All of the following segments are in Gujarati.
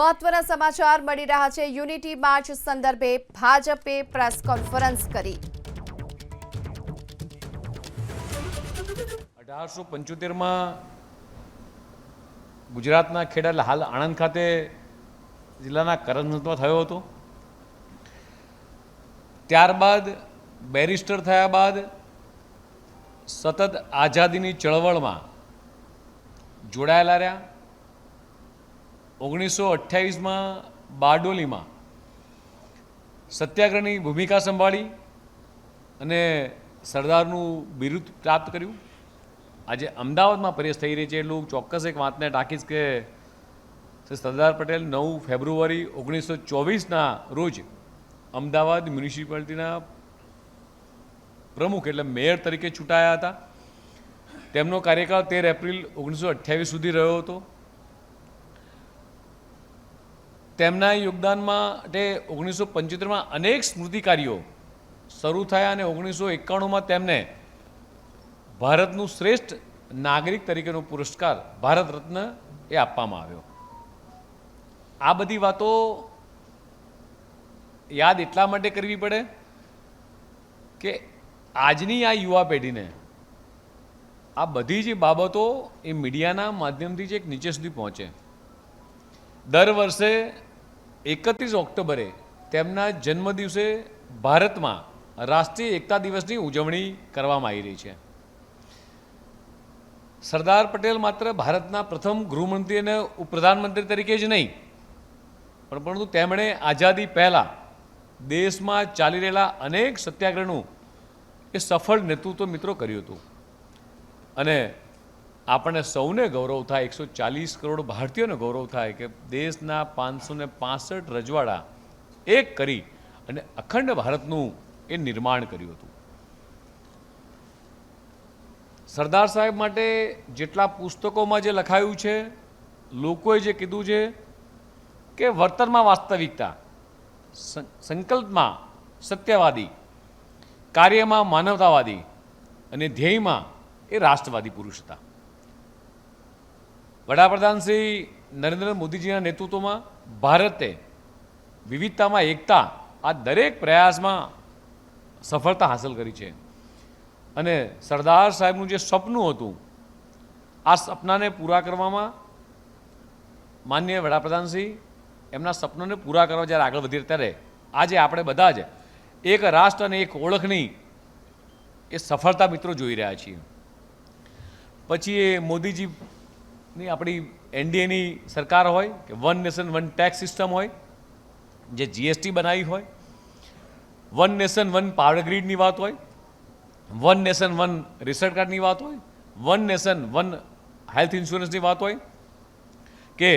મહત્વના સમાચાર મળી રહ્યા છે. યુનિટી માર્ચ સંદર્ભે ભાજપે પ્રેસ કોન્ફરન્સ કરી. અઢારસો પંચોતેરમાં ગુજરાતના ખેડા હાલ આણંદ ખાતે જિલ્લાના કરંજમાં થયો હતો. ત્યારબાદ બેરિસ્ટર થયા બાદ સતત આઝાદીની ચળવળમાં જોડાયેલા રહ્યા. ઓગણીસો અઠ્યાવીસમાં બારડોલીમાં સત્યાગ્રહની ભૂમિકા સંભાળી અને સરદારનું બિરુદ પ્રાપ્ત કર્યું. આજે અમદાવાદમાં પરેશ થઈ રહી છે એટલું ચોક્કસ એક વાતને ટાંકીશ કે સરદાર પટેલ નવ ફેબ્રુઆરી ઓગણીસો ચોવીસના રોજ અમદાવાદ મ્યુનિસિપાલિટીના પ્રમુખ એટલે મેયર તરીકે ચૂંટાયા હતા. તેમનો કાર્યકાળ તેર એપ્રિલ ઓગણીસો અઠ્યાવીસ સુધી રહ્યો હતો. તેમના યોગદાન માટે ઓગણીસો પંચોતેરમાં અનેક સ્મૃતિકાર્યો શરૂ થયા અને ઓગણીસો એકાણુંમાં તેમને ભારતનું શ્રેષ્ઠ નાગરિક તરીકેનો પુરસ્કાર ભારત રત્ન એ આપવામાં આવ્યો. આ બધી વાતો યાદ એટલા માટે કરવી પડે કે આજની આ યુવા પેઢીને આ બધી જે બાબતો એ મીડિયાના માધ્યમથી જ એક નીચે સુધી પહોંચે. દર વર્ષે એકત્રીસ ઓક્ટોબરે તેમના જન્મદિવસે ભારતમાં રાષ્ટ્રીય એકતા દિવસની ઉજવણી કરવામાં આવી રહી છે. સરદાર પટેલ માત્ર ભારતના પ્રથમ ગૃહમંત્રી અને ઉપપ્રધાનમંત્રી તરીકે જ નહીં, પણ પરંતુ તેમણે આઝાદી પહેલાં દેશમાં ચાલી રહેલા અનેક સત્યાગ્રહનું એ સફળ નેતૃત્વ મિત્રો કર્યું હતું. અને આપણને સૌને ગૌરવ થાય, એકસો ચાલીસ કરોડ ભારતીયોને ગૌરવ થાય કે દેશના પાંચસો ને પાસઠ રજવાડા એક કરી અને અખંડ ભારતનું એ નિર્માણ કર્યું હતું. સરદાર સાહેબ માટે જેટલા પુસ્તકોમાં જે લખાયું છે, લોકોએ જે કીધું છે કે વર્તનમાં વાસ્તવિકતા સંકલ્પમાં સત્યવાદી, કાર્યમાં માનવતાવાદી અને ધ્યેયમાં એ રાષ્ટ્રવાદી પુરુષ હતા. વડાપ્રધાન શ્રી નરેન્દ્ર મોદીજીના નેતૃત્વમાં ભારતે વિવિધતામાં એકતા આ દરેક પ્રયાસમાં સફળતા હાંસલ કરી છે. અને સરદાર સાહેબનું જે સપનું હતું, આ સપનાને પૂરા કરવામાં માન્ય વડાપ્રધાનશ્રી એમના સપનોને પૂરા કરવા જ્યારે આગળ વધી ત્યારે આજે આપણે બધા જ એક રાષ્ટ્ર અને એક ઓળખની એ સફળતા મિત્રો જોઈ રહ્યા છીએ. પછી એ મોદીજીની આપણી એનડીએની સરકાર હોય કે one nation one tax system હોય, જે જીએસટી બનાવી હોય વન નેશન વન પાવર ગ્રીડની વાત હોય વન નેશન વન રેશન કાર્ડની વાત હોય વન નેશન વન હેલ્થ ઇન્સ્યોરન્સની વાત હોય, કે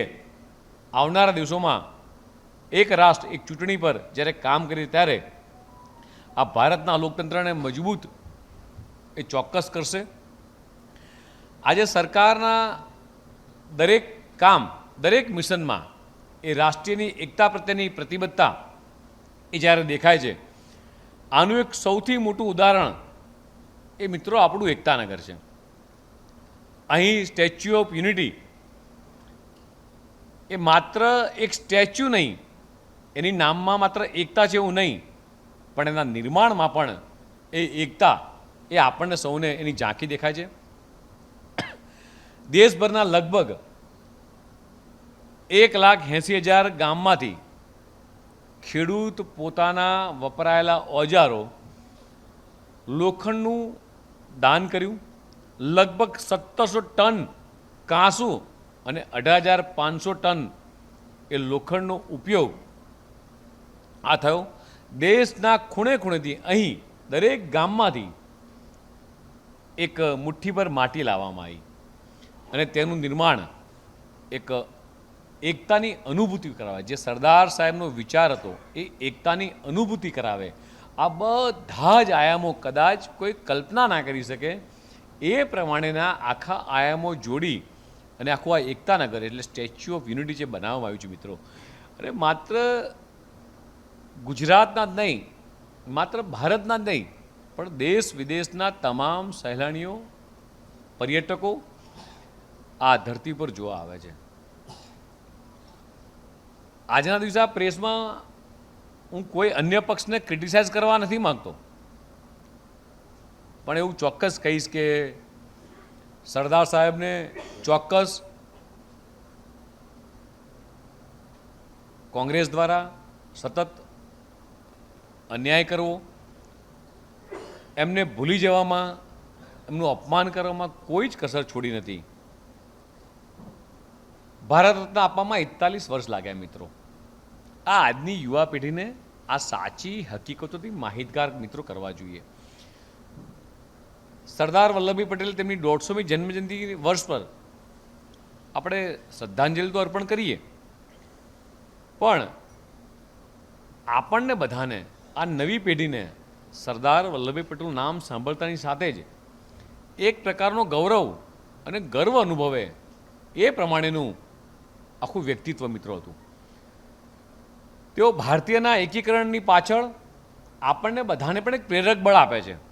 આવનારા દિવસોમાં એક રાષ્ટ્ર, એક ચૂંટણી પર જ્યારે કામ કરી ત્યારે આ ભારતના લોકતંત્રને મજબૂત એ ચોક્કસ કરશે. આજે સરકારના દરેક કામ, દરેક મિશનમાં એ રાષ્ટ્રીયની એકતા પ્રત્યેની પ્રતિબદ્ધતા એ જ્યારે દેખાય છે, આનું એક સૌથી મોટું ઉદાહરણ એ મિત્રો આપણું એકતાનગર છે. અહીં સ્ટેચ્યુ ઓફ યુનિટી એ માત્ર એક સ્ટેચ્યુ નહીં, એની નામમાં માત્ર એકતા છે એવું નહીં, પણ એના નિર્માણમાં પણ એ એકતા એ આપણને સૌને એની ઝાંખી દેખાય છે. દેશભરના લગભગ એક લાખ એંસી હજાર ગામમાંથી ખેડૂત પોતાના વપરાયેલા ઓજારો લોખંડનું દાન કર્યું. લગભગ સત્તરસો ટન કાંસુ અને અઢાર હજાર પાંચસો ટન એ લોખંડનો ઉપયોગ આ થયો. દેશના ખૂણે ખૂણેથી અહીં દરેક ગામમાંથી એક મુઠ્ઠીભર માટી લાવવામાં આવી. અને તેનું નિર્માણ એક એકતાની અનુભૂતિ કરાવે. જે સરદાર સાહેબનો વિચાર હતો, એ એકતાની અનુભૂતિ કરાવે. આ બધા જ આયામો કદાચ કોઈ કલ્પના ના કરી શકે. એ પ્રમાણેના આખા આયામો જોડી અને આખું આ એકતાનગર એટલે સ્ટેચ્યુ ઓફ યુનિટી જે બનાવવામાં આવ્યું છે મિત્રો. અરે માત્ર ગુજરાતના જ નહીં, માત્ર ભારતના જ નહીં, પણ દેશ વિદેશના તમામ સહેલાણીઓ, પર્યટકો આ ધરતી પર જોવા આવે છે. આજના દિવસે આ પ્રેસમાં હું કોઈ અન્ય પક્ષને ક્રિટિસાઇઝ કરવા નથી માગતો. પણ એવું ચોક્કસ કહીશ કે સરદાર સાહેબને ચોક્કસ કોંગ્રેસ દ્વારા સતત અન્યાય કરવો, એમને ભૂલી જવામાં, એમનું અપમાન કરવામાં કોઈ જ કસર છોડી નથી. ભારત રત્ન આપવામાં એકતાલીસ વર્ષ લાગ્યા મિત્રો. આ આજની યુવા પેઢીને આ સાચી હકીકતોથી માહિતગાર મિત્રો કરવા જોઈએ. સરદાર વલ્લભભાઈ પટેલ તેમની દોઢસોમી જન્મજયંતિ વર્ષ પર આપણે શ્રદ્ધાંજલિ તો અર્પણ કરીએ. પણ આપણને બધાને, આ નવી પેઢીને સરદાર વલ્લભભાઈ પટેલનું નામ સાંભળતાની સાથે જ એક પ્રકારનો ગૌરવ અને ગર્વ અનુભવે એ પ્રમાણેનું આખું વ્યક્તિત્વ મિત્રો હતું. તેઓ ભારતીયના એકીકરણની પાછળ આપણને બધાને પણ એક પ્રેરક બળ આપે છે.